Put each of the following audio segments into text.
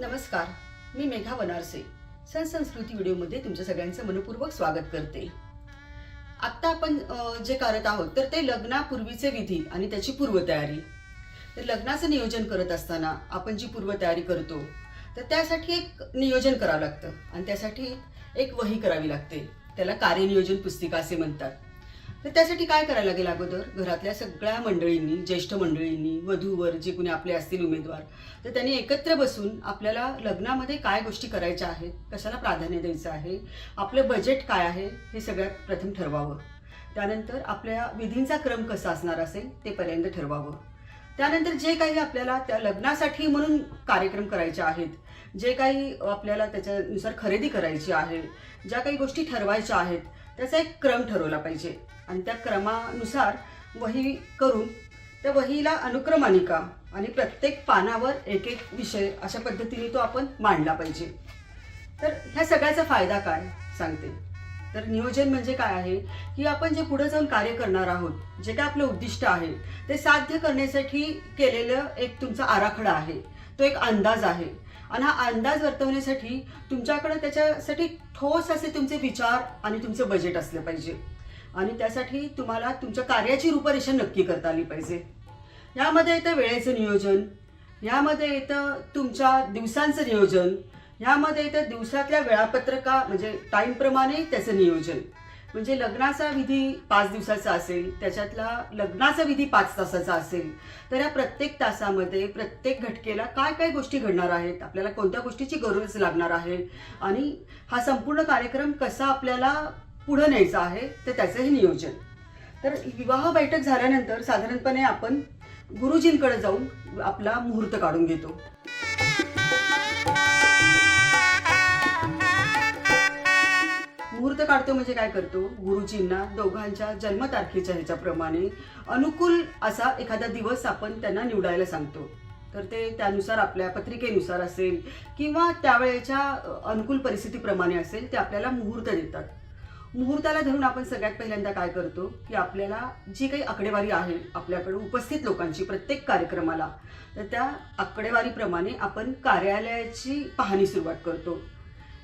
नमस्कार मी मेघा वनारसे सण संस्कृती व्हिडिओमध्ये तुमच्या सगळ्यांचं मनपूर्वक स्वागत करते. आत्ता आपण जे करत आहोत तर ते लग्नापूर्वीचे विधी आणि त्याची पूर्वतयारी. तर लग्नाचं नियोजन करत असताना आपण जी पूर्वतयारी करतो तर त्यासाठी एक नियोजन करावं लागतं आणि त्यासाठी एक वही करावी लागते. त्याला कार्यनियोजन पुस्तिका असे म्हणतात. तर त्यासाठी काय करायला लागेल अगोदर? घरातल्या सगळ्या मंडळींनी ज्येष्ठ मंडळींनी वधूवर जे कुणी आपले असतील उमेदवार तर त्यांनी एकत्र बसून आपल्याला लग्नामध्ये काय गोष्टी करायच्या आहेत कशाला प्राधान्य द्यायचं आहे आपलं बजेट काय आहे हे सगळ्यात प्रथम ठरवावं. त्यानंतर आपल्या विधींचा क्रम कसा असणार असेल ते पर्यंत ठरवावं. त्यानंतर जे काही आपल्याला त्या लग्नासाठी म्हणून कार्यक्रम करायचे आहेत जे काही आपल्याला त्याच्यानुसार खरेदी करायची आहे ज्या काही गोष्टी ठरवायच्या आहेत त्याचा एक क्रम ठरवला पाहिजे. आणि त्या क्रमानुसार वही करून त्या वहीला अनुक्रमानिका आणि प्रत्येक पानावर एक एक विषय अशा पद्धतीने तो आपण मांडला पाहिजे. तर ह्या सगळ्याचा फायदा काय? सांगते. तर नियोजन म्हणजे काय आहे? की आपण जे पुढे जाऊन कार्य करणार आहोत जे काय आपलं उद्दिष्ट आहे ते साध्य करण्यासाठी केलेलं एक तुमचा आराखडा आहे. तो एक अंदाज आहे. आणि हा अंदाज वर्तवण्यासाठी तुमच्याकडे त्याच्यासाठी ठोस असे तुमचे विचार आणि तुमचं बजेट असलं पाहिजे. आणि त्यासाठी तुम्हाला तुमच्या कार्याची रूपरेषा नक्की करता आली पाहिजे. यामध्ये येतं वेळेचं नियोजन यामध्ये येतं तुमच्या दिवसांचं नियोजन यामध्ये येतं दिवसातल्या वेळापत्रका म्हणजे टाईमप्रमाणे त्याचं नियोजन. म्हणजे लग्नाचा विधी पाच दिवसाचा असेल त्याच्यातला लग्नाचा विधी पाच तासाचा असेल तर या प्रत्येक तासामध्ये प्रत्येक घटकेला काय काय गोष्टी घडणार आहेत आपल्याला कोणत्या गोष्टीची गरज लागणार आहे आणि हा संपूर्ण कार्यक्रम कसा आपल्याला पुढं न्यायचं आहे तर त्याचंही नियोजन. तर विवाह बैठक झाल्यानंतर साधारणपणे आपण गुरुजींकडे जाऊन आपला मुहूर्त काढून घेतो. मुहूर्त काढतो म्हणजे काय करतो? गुरुजींना दोघांच्या जन्मतारखेच्या ह्याच्याप्रमाणे अनुकूल असा एखादा दिवस आपण त्यांना निवडायला सांगतो. तर ते त्यानुसार आपल्या पत्रिकेनुसार असेल किंवा त्यावेळेच्या अनुकूल परिस्थितीप्रमाणे असेल ते आपल्याला मुहूर्त देतात. मुहूर्ताला धरून आपण सगळ्यात पहिल्यांदा काय करतो की आपल्याला जी काही आकडेवारी आहे आपल्याकडे उपस्थित लोकांची प्रत्येक कार्यक्रमाला तर त्या आकडेवारीप्रमाणे आपण कार्यालयाची पाहणी सुरुवात करतो.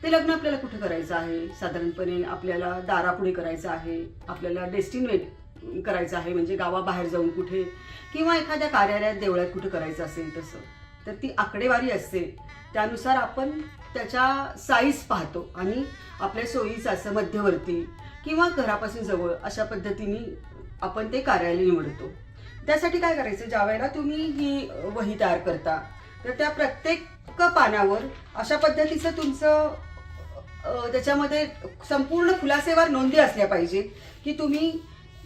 ते लग्न आपल्याला कुठं करायचं आहे? साधारणपणे आपल्याला दारापुढे करायचं आहे आपल्याला डेस्टिनेट करायचं आहे म्हणजे गावाबाहेर जाऊन कुठे किंवा एखाद्या कार्यालयात देवळात कुठं करायचं असेल तसं. तर ती आकडेवारी असते. त्यानुसार आपण त्याच्या साईज पाहतो आणि आपल्या सोयीचं असं मध्यवर्ती किंवा घरापासून जवळ अशा पद्धतीने आपण ते कार्यालय निवडतो. त्यासाठी काय करायचं? ज्या वेळेला तुम्ही ही वही तयार करता तर त्या प्रत्येक पानावर अशा पद्धतीचं तुमचं त्याच्यामध्ये संपूर्ण खुलासेवार नोंदी असल्या पाहिजे की तुम्ही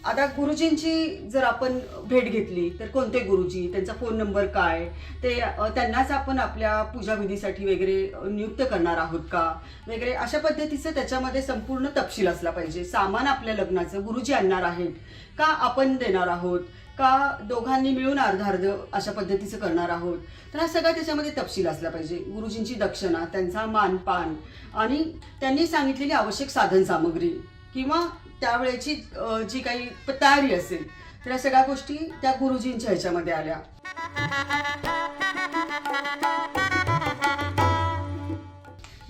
आता गुरुजींची जर आपण भेट घेतली तर कोणते गुरुजी? त्यांचा फोन नंबर काय? ते त्यांनाच आपण आपल्या पूजाविधीसाठी वगैरे नियुक्त करणार आहोत का? वगैरे अशा पद्धतीचं त्याच्यामध्ये संपूर्ण तपशील असला पाहिजे. सामान आपल्या लग्नाचं गुरुजी आणणार आहेत. का आपण देणार आहोत? का दोघांनी मिळून अर्ध अर्ध अशा पद्धतीचं करणार आहोत? तर हा सगळा त्याच्यामध्ये तपशील असला पाहिजे. गुरुजींची दक्षिणा त्यांचा मानपान आणि त्यांनी सांगितलेली आवश्यक साधन सामग्री किंवा त्यावेळेची जी काही तयारी असेल तर या सगळ्या गोष्टी त्या गुरुजींच्या ह्याच्यामध्ये आल्या.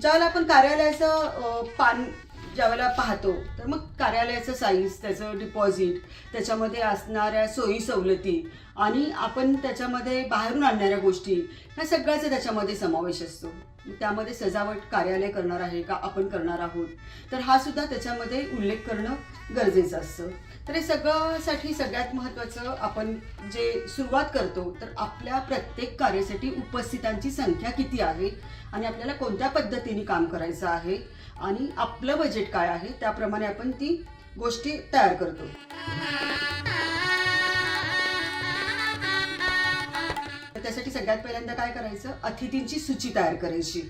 ज्यावेळेला आपण कार्यालयाचं पान ज्यावेळेला पाहतो तर मग कार्यालयाचं साईज त्याचं डिपॉझिट त्याच्यामध्ये असणाऱ्या सोयी सवलती आणि आपण त्याच्यामध्ये बाहेरून आणणाऱ्या गोष्टी ह्या सगळ्याचा त्याच्यामध्ये समावेश असतो. त्यामध्ये सजावट कार्यालय करणार आहे का आपण करणार आहोत? तर हा सुद्धा त्याच्यामध्ये उल्लेख करणं गरजेचं असतं. तर हे सगळ्यासाठी सगळ्यात महत्त्वाचं आपण जे सुरुवात करतो तर आपल्या प्रत्येक कार्यासाठी उपस्थितांची संख्या किती आहे? आणि आपल्याला कोणत्या पद्धतीने काम करायचं आहे? आणि आपलं बजेट काय आहे? त्याप्रमाणे आपण ती गोष्टी तयार करतो. त्यासाठी सगळ्यात पहिल्यांदा काय करायचं? अतिथींची सूची तयार करायची.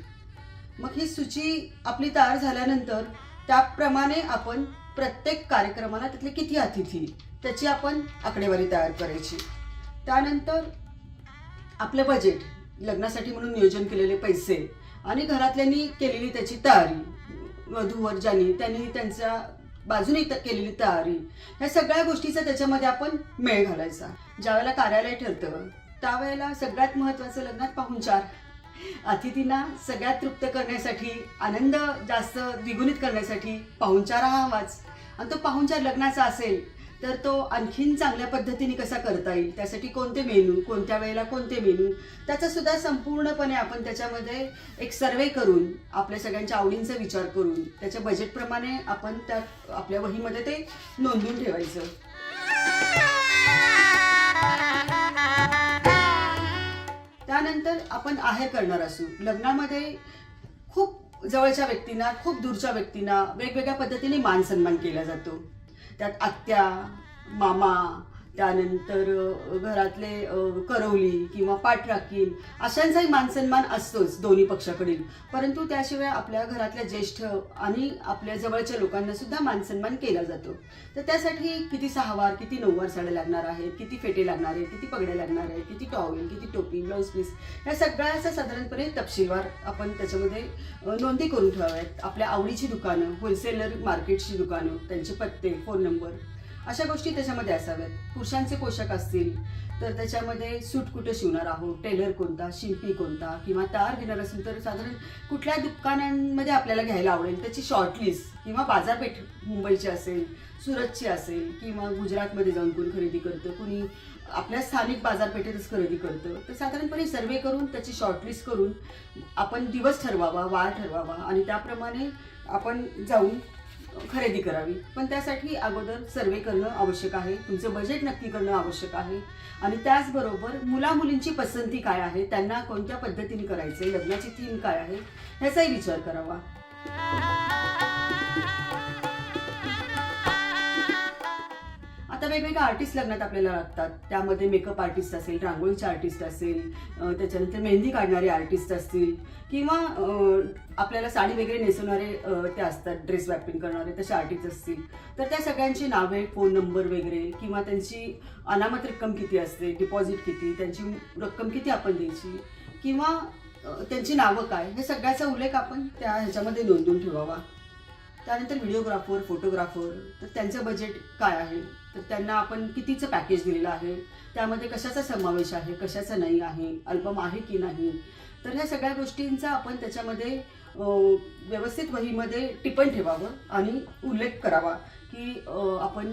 मग ही सूची आपली तयार झाल्यानंतर त्याप्रमाणे आपण प्रत्येक कार्यक्रमाला त्यातले किती अतिथी त्याची आपण आकडेवारी तयार करायची. त्यानंतर आपलं बजेट लग्नासाठी म्हणून नियोजन केलेले पैसे आणि घरातल्यांनी केलेली त्याची तयारी वधूवर ज्यांनी त्यांनी त्यांच्या बाजूने केलेली तयारी ह्या सगळ्या गोष्टीचा त्याच्यामध्ये आपण मेळ घालायचा. ज्यावेळेला कार्यालय ठरतं त्यावेळेला सगळ्यात महत्त्वाचं लग्नात पाहुणचार अतिथींना सगळ्यात तृप्त करण्यासाठी आनंद जास्त द्विगुणित करण्यासाठी पाहुणचार हा हवाच आणि तो पाहुणचार लग्नाचा असेल तर तो आणखीन चांगल्या पद्धतीने कसा करता येईल? त्यासाठी कोणते मेनू कोणत्या वेळेला कोणते मेनू? त्याचा सुद्धा संपूर्णपणे आपण त्याच्यामध्ये एक सर्वे करून आपल्या सगळ्यांच्या आवडींचा विचार करून त्याच्या बजेटप्रमाणे आपण त्या आपल्या वहीमध्ये ते नोंदवून ठेवायचं. त्यानंतर आपण आहेर करणार असू. लग्नामध्ये खूप जवळच्या व्यक्तींना खूप दूरच्या व्यक्तींना वेगवेगळ्या पद्धतीने मान सन्मान केला जातो. त्यात आत्या मामा त्यानंतर घरातले करवली किंवा पाठराखीन अशांचाही मानसन्मान असतोच दोन्ही पक्षाकडील परंतु त्याशिवाय आपल्या घरातल्या ज्येष्ठ आणि आपल्या जवळच्या लोकांना सुद्धा मानसन्मान केला जातो. तर त्यासाठी किती सहावार किती नऊवार साड्या लागणार आहेत किती फेटे लागणार आहेत किती पगड्या लागणार आहेत किती टॉवेल किती टोपी ब्लाऊज पीस या सगळ्याचा साधारणपणे तपशीलवार आपण त्याच्यामध्ये नोंदी करून ठेवाव्यात. आपल्या आवडीची दुकानं होलसेलर मार्केटची दुकानं त्यांचे पत्ते फोन नंबर अशा गोष्टी त्याच्यामध्ये असाव्यात. पुरुषांचे पोशाख असतील तर त्याच्यामध्ये सूट कुठं शिवणार आहोत? टेलर कोणता? शिल्पी कोणता? किंवा तार घेणार असेल तर साधारण कुठल्या दुकानांमध्ये आपल्याला घ्यायला आवडेल? त्याची शॉर्टलिस्ट किंवा बाजारपेठ मुंबईची असेल सुरतची असेल किंवा गुजरातमध्ये जाऊन कोण खरेदी करतं? कुणी आपल्या स्थानिक बाजारपेठेतच खरेदी करतं? तर साधारणपणे सर्वे करून त्याची शॉर्टलिस्ट करून आपण दिवस ठरवावा वार ठरवावा आणि त्याप्रमाणे आपण जाऊन खरेदी करावी. पण त्यासाठी अगोदर सर्वे करणं आवश्यक आहे. तुमचं बजेट नक्की करणं आवश्यक आहे. आणि त्याचबरोबर मुला मुलींची पसंती काय आहे? त्यांना कोणत्या पद्धतीने करायचं लग्नाची थीम काय आहे? ह्याचाही विचार करावा. आता वेगवेगळे आर्टिस्ट लग्नात आपल्याला लागतात. त्यामध्ये मेकअप आर्टिस्ट असेल रांगोळीचे आर्टिस्ट असेल त्याच्यानंतर मेहंदी काढणारे आर्टिस्ट असतील किंवा आपल्याला साडी वगैरे नेसवणारे ते असतात ड्रेस वॅपिंग करणारे तसे आर्टिस्ट असतील. तर त्या सगळ्यांची नावे फोन नंबर वगैरे किंवा त्यांची अनामत रक्कम किती असते डिपॉझिट किती त्यांची रक्कम किती आपण द्यायची किंवा त्यांची नावं काय हे सगळ्याचा उल्लेख आपण त्या ह्याच्यामध्ये नोंदवून ठेवावा. त्यानंतर व्हिडिओग्राफर फोटोग्राफर तर त्यांचं बजेट काय आहे? तर त्यांना आपण कितीचं पॅकेज दिलेलं आहे? त्यामध्ये कशाचा समावेश आहे? कशाचा नाही आहे? अल्बम आहे की नाही? तर ह्या सगळ्या गोष्टींचा आपण त्याच्यामध्ये व्यवस्थित वहीमध्ये टिपण ठेवावं आणि उल्लेख करावा. की आपण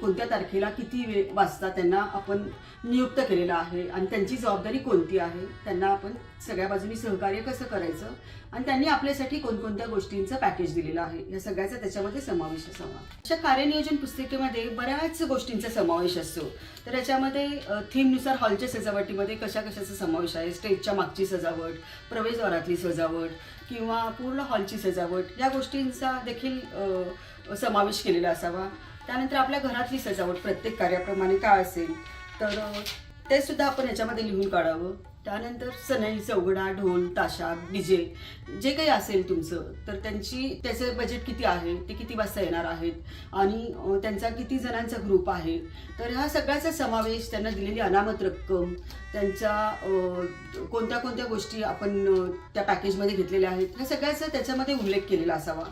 कोणत्या तारखेला किती वेळ वाजता त्यांना आपण नियुक्त केलेलं आहे आणि त्यांची जबाबदारी कोणती आहे त्यांना आपण सगळ्या बाजूनी सहकार्य कसं करायचं आणि त्यांनी आपल्यासाठी कोणकोणत्या गोष्टींचं पॅकेज दिलेलं आहे या सगळ्याचा त्याच्यामध्ये समावेश असावा. अशा कार्यनियोजन पुस्तिकेमध्ये बऱ्याच गोष्टींचा समावेश असतो. तर याच्यामध्ये थीमनुसार हॉलच्या सजावटीमध्ये कशा कशाचा समावेश आहे स्टेजच्या मागची सजावट प्रवेशद्वारातली सजावट किंवा पूर्ण हॉलची सजावट या गोष्टींचा देखील समावेश केलेला असावा. त्यानंतर आपल्या घरातली सजावट प्रत्येक कार्याप्रमाणे काय असेल तर ते सुद्धा आपण याच्यामध्ये लिहून काढावं. त्यानंतर सनई चौघडा ढोल ताशा डीजे जे काही असेल तुमचं तर त्यांची त्याचे बजेट किती आहे ते किती वाजता येणार आहेत आणि त्यांचा किती जणांचा ग्रुप आहे तर ह्या सगळ्याचा समावेश त्यांना दिलेली अनामत रक्कम त्यांच्या कोणत्या कोणत्या गोष्टी आपण त्या पॅकेजमध्ये घेतलेल्या आहेत ह्या सगळ्याचा त्याच्यामध्ये उल्लेख केलेला असावा.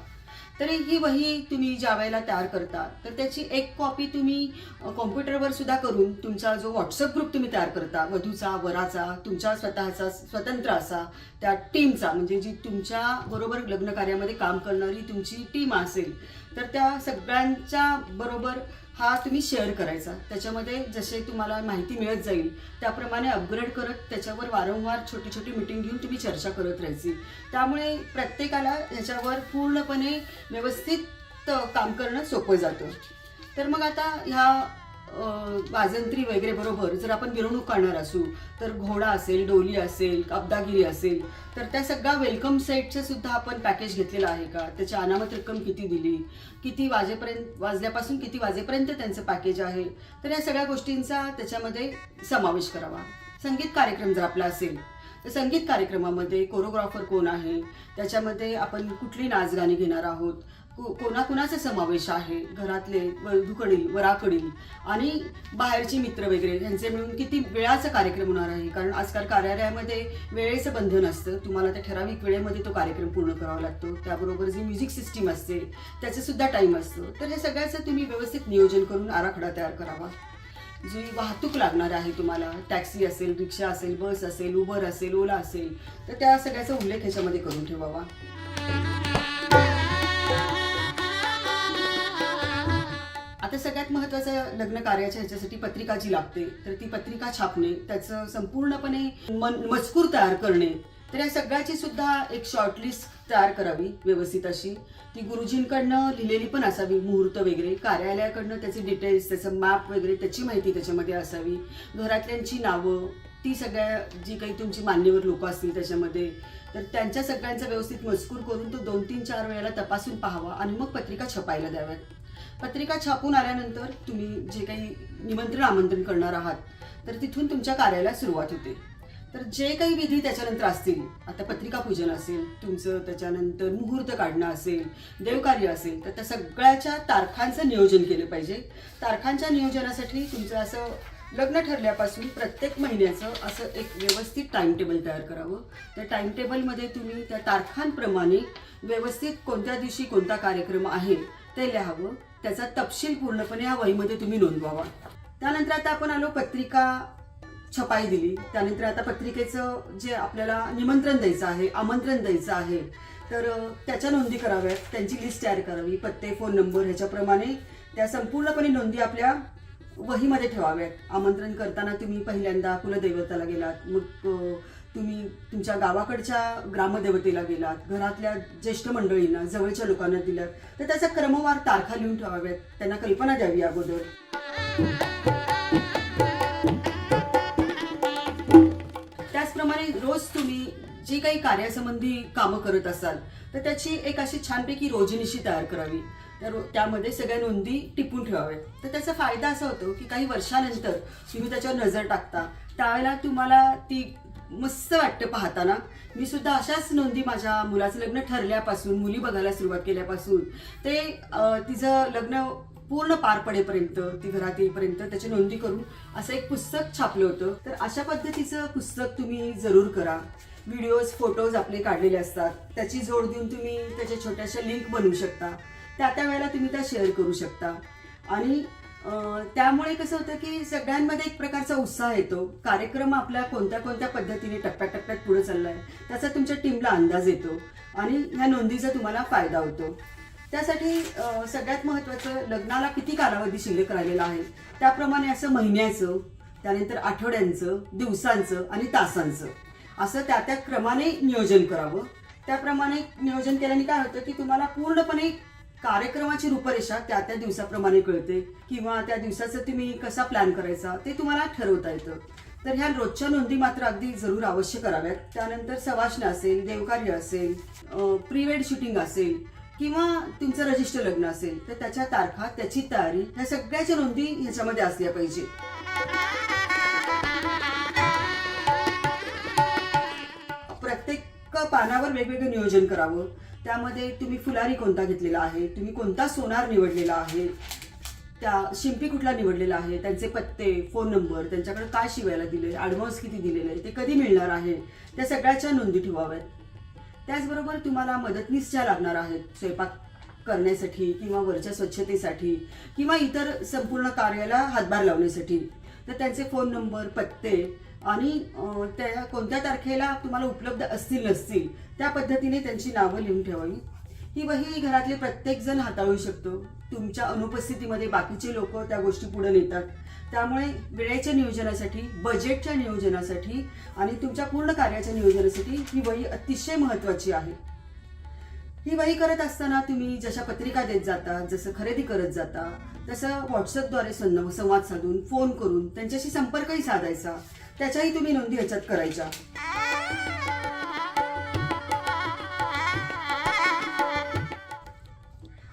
तर ही वही तुम्ही ज्या वेळेला तयार करता तर त्याची एक कॉपी तुम्ही कॉम्प्युटरवर सुद्धा करून तुमचा जो व्हॉट्सअप ग्रुप तुम्ही तयार करता वधूचा वराचा तुमच्या स्वतःचा स्वतंत्र असा त्या टीमचा म्हणजे जी तुमच्या बरोबर लग्न कार्यामध्ये काम करणारी तुमची टीम असेल तर त्या सगळ्यांच्या बरोबर हा तुम्ही शेअर करायचा. त्याच्यामध्ये जसे तुम्हाला माहिती मिळत जाईल त्याप्रमाणे अपग्रेड करत त्याच्यावर वारंवार छोटी छोटी मिटिंग घेऊन तुम्ही चर्चा करत राहायची. त्यामुळे प्रत्येकाला ह्याच्यावर पूर्णपणे व्यवस्थित काम करणं सोपं जातं. तर मग आता ह्या वाजंत्री वगैरे बरोबर जर आपण मिरवणूक काढणार असू तर घोडा असेल डोली असेल कापदागिरी असेल तर त्या सगळ्या वेलकम सेटचं सुद्धा आपण पॅकेज घेतलेलं आहे का? त्याची अनामत रक्कम किती दिली? किती वाजेपर्यंत वाजल्यापासून किती वाजेपर्यंत त्यांचं पॅकेज आहे? तर या सगळ्या गोष्टींचा त्याच्यामध्ये समावेश करावा. संगीत कार्यक्रम जर आपला असेल तर संगीत कार्यक्रमामध्ये कोरिओग्राफर कोण आहे? त्याच्यामध्ये आपण कुठली नाच गाणी घेणार आहोत? कोणाकोणाचा समावेश आहे घरातले वधूकडील वराकडील आणि बाहेरचे मित्र वगैरे यांचे मिळून किती वेळाचा कार्यक्रम होणार आहे? कारण आजकाल कार्यालयामध्ये वेळेचं बंधन असतं. तुम्हाला त्या ठराविक वेळेमध्ये तो कार्यक्रम पूर्ण करावा लागतो. त्याबरोबर जी म्युझिक सिस्टीम असते त्याचं सुद्धा टाईम असतो. तर हे सगळ्याचं तुम्ही व्यवस्थित नियोजन करून आराखडा तयार करावा. जी वाहतूक लागणार आहे तुम्हाला टॅक्सी असेल रिक्षा असेल बस असेल उबर असेल ओला असेल तर त्या सगळ्याचा उल्लेख ह्याच्यामध्ये करून ठेवावा. आता सगळ्यात महत्वाचं लग्न कार्याच्या ह्याच्यासाठी पत्रिका जी लागते. तर ती पत्रिका छापणे त्याचं संपूर्णपणे मजकूर तयार करणे. तर या सगळ्याची सुद्धा एक शॉर्टलिस्ट तयार करावी व्यवस्थित अशी. ती गुरुजींकडनं लिहिलेली पण असावी मुहूर्त वगैरे. कार्यालयाकडनं त्याचे डिटेल्स त्याचं मॅप वगैरे त्याची माहिती त्याच्यामध्ये असावी. घरातल्यांची नावं ती सगळ्या जी काही तुमची मान्यवर लोक असतील त्याच्यामध्ये. तर त्यांच्या सगळ्यांचा व्यवस्थित मजकूर करून तो दोन तीन चार वेळेला तपासून पाहावा आणि मग पत्रिका छपायला द्याव्यात. पत्रिका छापून आल्यानंतर तुम्ही जे काही निमंत्रण आमंत्रण करणार आहात तर तिथून तुमच्या कार्याला सुरुवात होते. तर जे काही विधी त्याच्यानंतर असतील आता पत्रिका पूजन असेल तुमचं त्याच्यानंतर मुहूर्त काढणं असेल देवकार्य असेल तर त्या सगळ्याच्या तारखांचं नियोजन केलं पाहिजे. तारखांच्या नियोजनासाठी तुमचं असं लग्न ठरल्यापासून प्रत्येक महिन्याचं असं एक व्यवस्थित टाइम टेबल तयार करावं. त्या टाईमटेबलमध्ये तुम्ही त्या तारखांप्रमाणे व्यवस्थित कोणत्या दिवशी कोणता कार्यक्रम आहे ते लिहावं. त्याचा तपशील पूर्णपणे या वहीमध्ये तुम्ही नोंदवावा. त्यानंतर आता आपण आलो पत्रिका छपाई दिली. त्यानंतर आता पत्रिकेचं जे आपल्याला निमंत्रण द्यायचं आहे आमंत्रण द्यायचं आहे तर त्याच्या नोंदी कराव्यात. त्यांची लिस्ट तयार करावी. पत्ते फोन नंबर ह्याच्याप्रमाणे त्या संपूर्णपणे नोंदी आपल्या वहीमध्ये ठेवाव्यात. आमंत्रण करताना तुम्ही पहिल्यांदा कुलदैवताला गेलात. मग तुम्ही तुमच्या गावाकडच्या ग्रामदेवतेला गेलात घरातल्या ज्येष्ठ मंडळींना जवळच्या लोकांना दिलात तर त्याचा क्रमवार तारखा लिहून ठेवाव्यात त्यांना कल्पना द्यावी अगोदर. त्याचप्रमाणे रोज तुम्ही जी काही कार्यासंबंधी कामं करत असाल तर त्याची एक अशी छानपैकी रोजनिशी तयार करावी. त्या रो- त्यामध्ये सगळ्या नोंदी टिपून ठेवाव्यात. तर त्याचा फायदा असा होतो की काही वर्षानंतर तुम्ही त्याच्यावर नजर टाकता त्यावेळेला तुम्हाला ती मस्त वाटतं पाहताना. मी सुद्धा अशाच नोंदी माझ्या मुलाचं लग्न ठरल्यापासून मुली बघायला सुरुवात केल्यापासून ते तिचं लग्न पूर्ण पार पडेपर्यंत ती घरात येईपर्यंत त्याची नोंदी करून असं एक पुस्तक छापलं होतं. तर अशा पद्धतीचं पुस्तक तुम्ही जरूर करा. व्हिडिओज फोटोज आपले काढलेले असतात. त्याची जोड देऊन तुम्ही त्याच्या छोट्याशा लिंक बनवू शकता. त्या त्या वेळेला तुम्ही त्या शेअर करू शकता. आणि त्यामुळे कसं होतं की सगळ्यांमध्ये एक प्रकारचा उत्साह येतो. कार्यक्रम आपल्या कोणत्या कोणत्या पद्धतीने टप्प्याटप्प्यात पुढे चाललाय त्याचा तुमच्या टीमला अंदाज येतो आणि ह्या नोंदीचा तुम्हाला फायदा होतो. त्यासाठी सगळ्यात महत्त्वाचं लग्नाला किती कालावधी शिल्लक राहिलेला आहे? त्याप्रमाणे असं महिन्याचं त्यानंतर आठवड्यांचं दिवसांचं आणि तासांचं. असं त्या त्या क्रमाने नियोजन करावं. त्याप्रमाणे नियोजन केल्याने काय होतं की तुम्हाला पूर्णपणे कार्यक्रमाची रूपरेषा त्या त्या दिवसाप्रमाणे कळते. किंवा त्या दिवसाचं तुम्ही कसा प्लॅन करायचा ते तुम्हाला ठरवता येतं. तर ह्या रोजच्या नोंदी मात्र अगदी जरूर अवश्य कराव्यात. त्यानंतर सवाष्ण असेल देवकार्य असेल प्रीवेड शूटिंग असेल किंवा तुमचं रजिस्टर लग्न असेल तर त्याच्या तारखा त्याची तयारी ह्या सगळ्याच्या नोंदी ह्याच्यामध्ये असल्या पाहिजे. प्रत्येक पानावर वेगवेगळं नियोजन करावं. त्यामध्ये तुम्ही फुलारी कोणता घेतलेला आहे? तुम्ही कोणता सोनार निवडलेला आहे? त्या शिंपी कुठला निवडलेला आहे? त्यांचे पत्ते फोन नंबर त्यांच्याकडे काय शिवायला दिले ॲडव्हान्स किती दिलेले आहे? ते कधी मिळणार आहे? त्या सगळ्याच्या नोंदी ठेवाव्यात. त्याचबरोबर तुम्हाला मदतनीस ज्या लागणार आहेत स्वयंपाक करण्यासाठी किंवा वरच्या स्वच्छतेसाठी किंवा इतर संपूर्ण कार्याला हातभार लावण्यासाठी तर त्यांचे फोन नंबर पत्ते आणि त्या कोणत्या तारखेला तुम्हाला उपलब्ध असतील नसतील त्या पद्धतीने त्यांची नावं लिहून ठेवावी. ही वही घरातले प्रत्येक जण हाताळू शकतो. तुमच्या अनुपस्थितीमध्ये बाकीचे लोक त्या गोष्टी पुढे नेतात. त्यामुळे वेळेच्या नियोजनासाठी बजेटच्या नियोजनासाठी आणि तुमच्या पूर्ण कार्याच्या नियोजनासाठी ही वही अतिशय महत्वाची आहे. ही वही करत असताना तुम्ही जशा पत्रिका देत जाता जसं खरेदी करत जाता तसं व्हॉट्सअपद्वारे संवाद साधून फोन करून त्यांच्याशी संपर्कही साधायचा. त्याच्याही तुम्ही नोंदी ह्याच्यात करायच्या.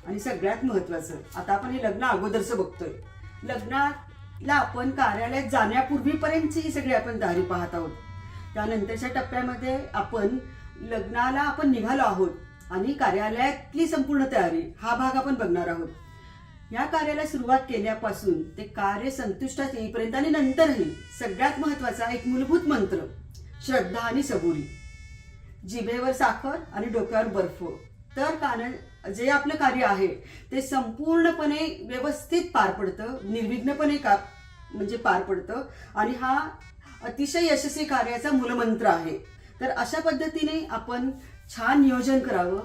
आणि सगळ्यात महत्वाचं आता आपण हे लग्न अगोदरचं बघतोय. लग्नाला आपण कार्यालयात जाण्यापूर्वीपर्यंतची ही सगळी आपण दारी पाहत आहोत. त्यानंतरच्या टप्प्यामध्ये आपण लग्नाला आपण निघालो आहोत आणि कार्यालयातली संपूर्ण तयारी हा भाग आपण बघणार आहोत. या कार्याला सुरुवात केल्यापासून ते कार्य संतुष्टात येईपर्यंत आणि नंतरही सगळ्यात महत्त्वाचा एक मूलभूत मंत्र श्रद्धा आणि सबुरी. जिभेवर साखर आणि डोक्यावर बर्फ. तर कारण जे आपलं कार्य आहे ते संपूर्णपणे व्यवस्थित पार पडतं निर्विघ्नपणे का म्हणजे पार पडतं आणि हा अतिशय यशस्वी कार्याचा मूलमंत्र आहे. तर अशा पद्धतीने आपण छान नियोजन करावं.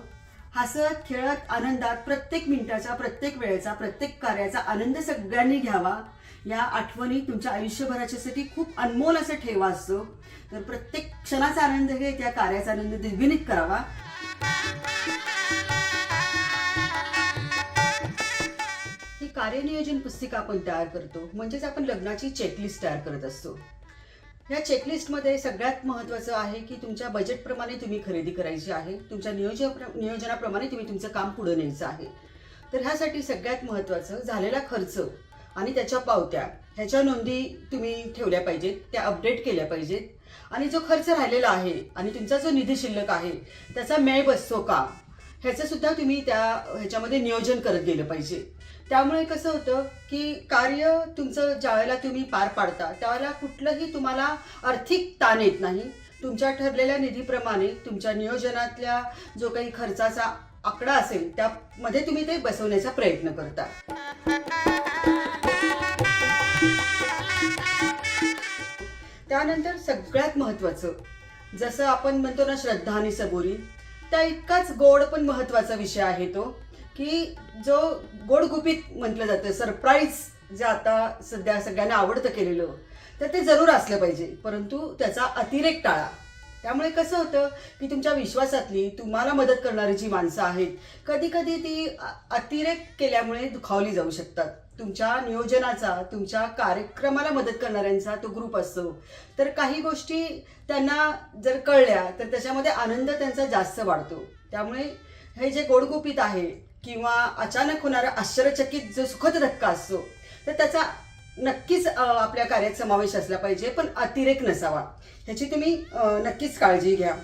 हसत खेळत आनंदात प्रत्येक मिनिटाचा प्रत्येक वेळेचा प्रत्येक कार्याचा आनंद सगळ्यांनी घ्यावा. या आठवणी तुमच्या आयुष्यभराच्यासाठी खूप अनमोल असं ठेवा असतो तर प्रत्येक क्षणाचा आनंद घे त्या कार्याचा आनंद द्विगुणित करावा. ही कार्यनियोजन पुस्तिका आपण तयार करतो. म्हणजेच आपण लग्नाची चेकलिस्ट तयार करत असतो. या चेकलिस्टमध्ये सगळ्यात महत्त्वाचं आहे की तुमच्या बजेटप्रमाणे तुम्ही खरेदी करायची आहे. तुमच्या नियोजन नियोजनाप्रमाणे तुम्ही तुमचं काम पुढे न्यायचं आहे. तर ह्यासाठी सगळ्यात महत्त्वाचं झालेला खर्च आणि त्याच्या पावत्या ह्याच्या नोंदी तुम्ही ठेवल्या पाहिजेत त्या अपडेट केल्या पाहिजेत. आणि जो खर्च राहिलेला आहे आणि तुमचा जो निधी शिल्लक आहे त्याचा मेळ बसतो का? ह्याचं सुद्धा तुम्ही त्या ह्याच्यामध्ये नियोजन करत गेलं पाहिजे. त्यामुळे कसं होतं की कार्य तुमचं ज्यावेळेला तुम्ही पार पाडता त्यावेळेला कुठलंही तुम्हाला आर्थिक ताण येत नाही. तुमच्या ठरलेल्या निधीप्रमाणे तुमच्या नियोजनातल्या जो काही खर्चाचा आकडा असेल त्यामध्ये तुम्ही ते बसवण्याचा प्रयत्न करता. त्यानंतर सगळ्यात महत्त्वाचं जसं आपण म्हणतो ना श्रद्धा आणि सबोरी त्या इतकाच गोड पण महत्त्वाचा विषय आहे तो. की जो गोडगुपीत म्हटलं जातं सरप्राईज जे आता सध्या सगळ्यांना आवडतं केलेलं तर ते जरूर असलं पाहिजे. परंतु त्याचा अतिरेक टाळा. त्यामुळे कसं होतं की तुमच्या विश्वासातली तुम्हाला मदत करणारी जी माणसं आहेत कधी कधी ती अतिरेक केल्यामुळे दुखावली जाऊ शकतात. तुमच्या नियोजनाचा तुमच्या कार्यक्रमाला मदत करणाऱ्यांचा तो ग्रुप असतो तर काही गोष्टी त्यांना जर कळल्या तर त्याच्यामध्ये आनंद त्यांचा जास्त वाढतो. त्यामुळे हे जे गोडगुपित आहे किंवा अचानक होणारा आश्चर्यचकित जो सुखद धक्का असतो तर त्याचा नक्कीच आपल्या कार्यात समावेश असला पाहिजे पण अतिरेक नसावा. ह्याची तुम्ही नक्कीच काळजी घ्या.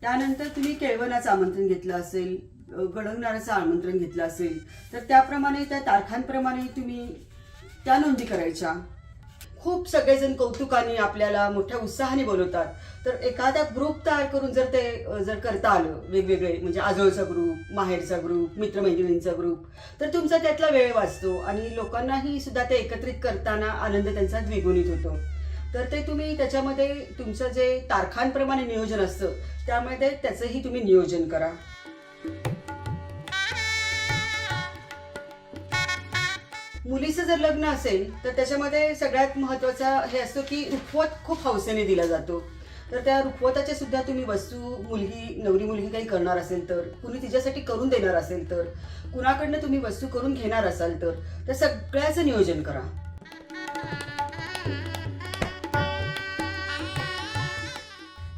त्यानंतर तुम्ही केळवणाचं आमंत्रण घेतलं असेल अ, गडंगणाराचं आमंत्रण घेतलं असेल तर त्याप्रमाणे त्या तारखांप्रमाणे तुम्ही त्या नोंदी करायच्या. खूप सगळेजण कौतुकाने आपल्याला मोठ्या उत्साहाने बोलवतात. तर एखादा ग्रुप तयार करून जर ते जर करता आलं वेगवेगळे म्हणजे आजोळचा ग्रुप माहेरचा ग्रुप मित्रमैत्रिणींचा ग्रुप तर तुमचा त्यातला वेळ वाचतो आणि लोकांनाही सुद्धा ते एकत्रित करताना आनंद त्यांचा द्विगुणित होतो. तर ते तुम्ही त्याच्यामध्ये तुमचं जे तारखांप्रमाणे नियोजन असतं त्यामध्ये त्याचंही तुम्ही नियोजन करा. मुलीचं जर लग्न असेल तर त्याच्यामध्ये सगळ्यात महत्त्वाचा हे असतो की रुखवत खूप हौसेने दिला जातो. तर त्या रुखवताच्या सुद्धा तुम्ही वस्तू मुलगी नवरी मुलगी काही करणार असेल तर कुणी तिच्यासाठी करून देणार असेल तर कुणाकडनं तुम्ही वस्तू करून घेणार असाल तर त्या सगळ्याचं नियोजन करा.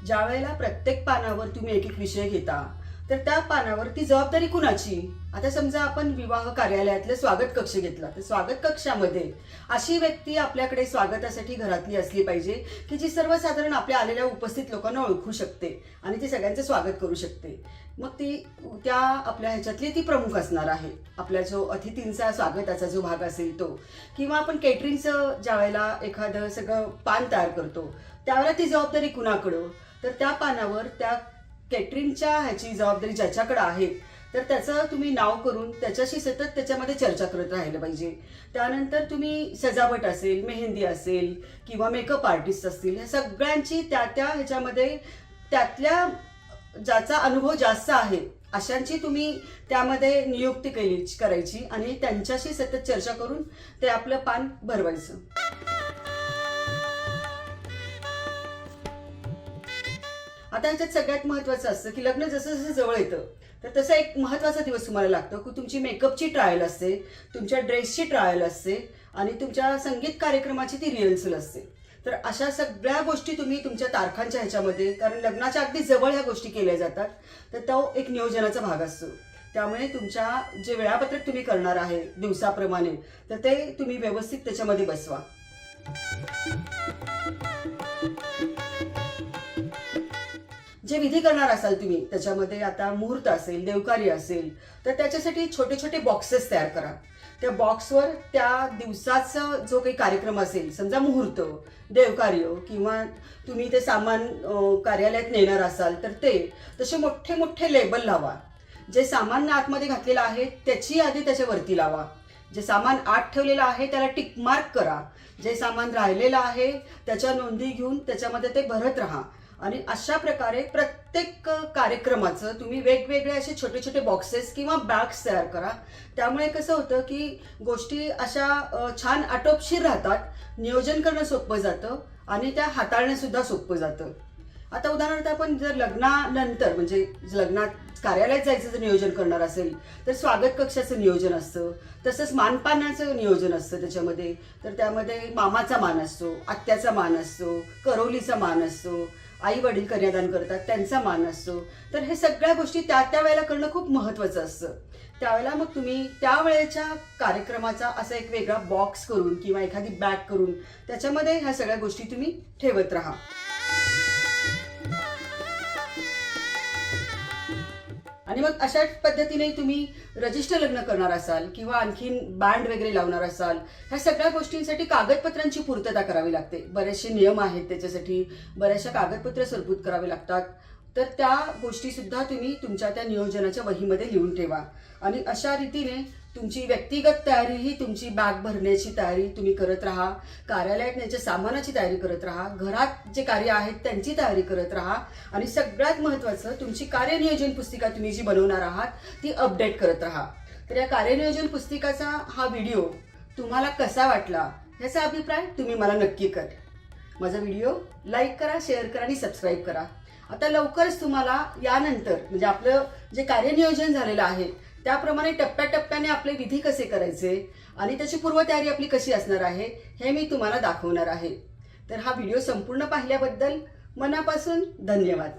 ज्या वेळेला प्रत्येक पानावर तुम्ही एक एक विषय घेता तर त्या पानावर ती जबाबदारी कुणाची? आता समजा आपण विवाह कार्यालयातलं स्वागत कक्ष घेतला तर स्वागत कक्षामध्ये अशी व्यक्ती आपल्याकडे स्वागतासाठी घरातली असली पाहिजे की जी सर्वसाधारण आपल्या आलेल्या उपस्थित लोकांना ओळखू शकते आणि ती सगळ्यांचं स्वागत करू शकते. मग ती त्या आपल्या ह्याच्यातली ती प्रमुख असणार आहे. आपल्या जो अतिथींचा स्वागताचा जो भाग असेल तो. किंवा आपण केटरिंगचं ज्या वेळेला एखादं सगळं पान तयार करतो त्यावेळेला ती जबाबदारी कुणाकडं? तर त्या पानावर त्या केटरिंगच्या ह्याची जबाबदारी ज्याच्याकडे आहे तर त्याचं तुम्ही नाव करून त्याच्याशी सतत त्याच्यामध्ये चर्चा करत राहिलं पाहिजे. त्यानंतर तुम्ही सजावट असेल मेहंदी असेल किंवा मेकअप आर्टिस्ट असतील ह्या सगळ्यांची त्या त्या ह्याच्यामध्ये त्यातल्या ज्याचा अनुभव जास्त आहे अशांची तुम्ही त्यामध्ये नियुक्ती केली करायची आणि त्यांच्याशी सतत चर्चा करून ते आपलं पान भरवायचं. आता याच्यात सगळ्यात महत्वाचं असतं की लग्न जसं जसं जवळ येतं तर तसा एक महत्त्वाचा दिवस तुम्हाला लागतो की तुमची मेकअपची ट्रायल असते तुमच्या ड्रेसची ट्रायल असते आणि तुमच्या संगीत कार्यक्रमाची ती रिहर्सल असते. तर अशा सगळ्या गोष्टी तुम्ही तुमच्या तारखांच्या ह्याच्यामध्ये कारण लग्नाच्या अगदी जवळ ह्या गोष्टी केल्या जातात तर तो एक नियोजनाचा भाग असतो. त्यामुळे तुमच्या जे वेळापत्रक तुम्ही करणार आहे दिवसाप्रमाणे तर ते तुम्ही व्यवस्थित त्याच्यामध्ये बसवा. जे विधी करणार असाल तुम्ही त्याच्यामध्ये आता मुहूर्त असेल देवकार्य असेल तर त्याच्यासाठी छोटे छोटे बॉक्सेस तयार करा. त्या बॉक्सवर त्या दिवसाचा जो काही कार्यक्रम असेल समजा मुहूर्त देवकार्य किंवा तुम्ही ते सामान कार्यालयात नेणार असाल तर ते तसे मोठे मोठे लेबल लावा. जे सामान आतमध्ये घातलेलं आहे त्याची यादी त्याच्यावरती लावा. जे सामान आत ठेवलेलं आहे त्याला टिक मार्क करा. जे सामान राहिलेलं आहे त्याच्या नोंदी घेऊन त्याच्यामध्ये ते भरत राहा. आणि अशा प्रकारे प्रत्येक कार्यक्रमाचं तुम्ही वेगवेगळे असे छोटे छोटे बॉक्सेस किंवा बॅग्स तयार करा. त्यामुळे कसं होतं की गोष्टी अशा छान आटोपशीर राहतात नियोजन करणं सोपं जातं आणि त्या हाताळणं सुद्धा सोपं जातं. आता उदाहरणार्थ आपण जर लग्नानंतर म्हणजे लग्नात कार्यालयात जायचं जर नियोजन करणार असेल तर स्वागत कक्षाचं नियोजन असतं तसंच मानपानाचं नियोजन असतं त्याच्यामध्ये. तर त्यामध्ये मामाचा मान असतो आत्याचा मान असतो करवलीचा मान असतो आई वडील कन्यादान करतात त्यांचा मान असतो. तर हे सगळ्या गोष्टी त्या त्या वेळेला करणं खूप महत्त्वाचं असतं. त्यावेळेला मग तुम्ही त्यावेळेच्या कार्यक्रमाचा असा एक वेगळा बॉक्स करून किंवा एखादी बॅग करून त्याच्यामध्ये ह्या सगळ्या गोष्टी तुम्ही ठेवत राहा. आणि मग अशा पद्धतीने तुम्ही रजिस्टर लग्न करणार असाल किंवा आणखीन बँड वगैरे लावणार असाल ह्या सगळ्या गोष्टींसाठी कागदपत्रांची पूर्तता करावी लागते. बरेचसे नियम आहेत त्याच्यासाठी बऱ्याचशा कागदपत्र सरभूत करावे लागतात. तर त्या गोष्टी सुद्धा तुम्ही तुमच्या त्या नियोजनाच्या वहीमध्ये लिहून ठेवा. आणि अशा रीतीने तुमची व्यक्तिगत तयारी ही तुमची बॅग भरण्याची तयारी तुम्ही करत राहा कार्यालयात न्यायच्या सामानाची तयारी करत राहा घरात जे कार्य आहेत त्यांची तयारी करत राहा आणि सगळ्यात महत्त्वाचं तुमची कार्यनियोजन पुस्तिका तुम्ही जी बनवणार आहात ती अपडेट करत राहा. तर या कार्यनियोजन पुस्तिकाचा हा व्हिडिओ तुम्हाला कसा वाटला ह्याचा अभिप्राय तुम्ही मला नक्की कर. माझा व्हिडिओ लाईक करा शेअर करा आणि सबस्क्राईब करा. आता लवकरच तुम्हाला यानंतर म्हणजे आपलं जे कार्यनियोजन झालेलं आहे त्याप्रमाणे टप्प्याटप्प्याने आपले विधी कसे करायचे आणि त्याची पूर्वतयारी आपली कशी असणार आहे हे मी तुम्हाला दाखवणार आहे. तर हा व्हिडिओ संपूर्ण पाहिल्याबद्दल मनापासून धन्यवाद.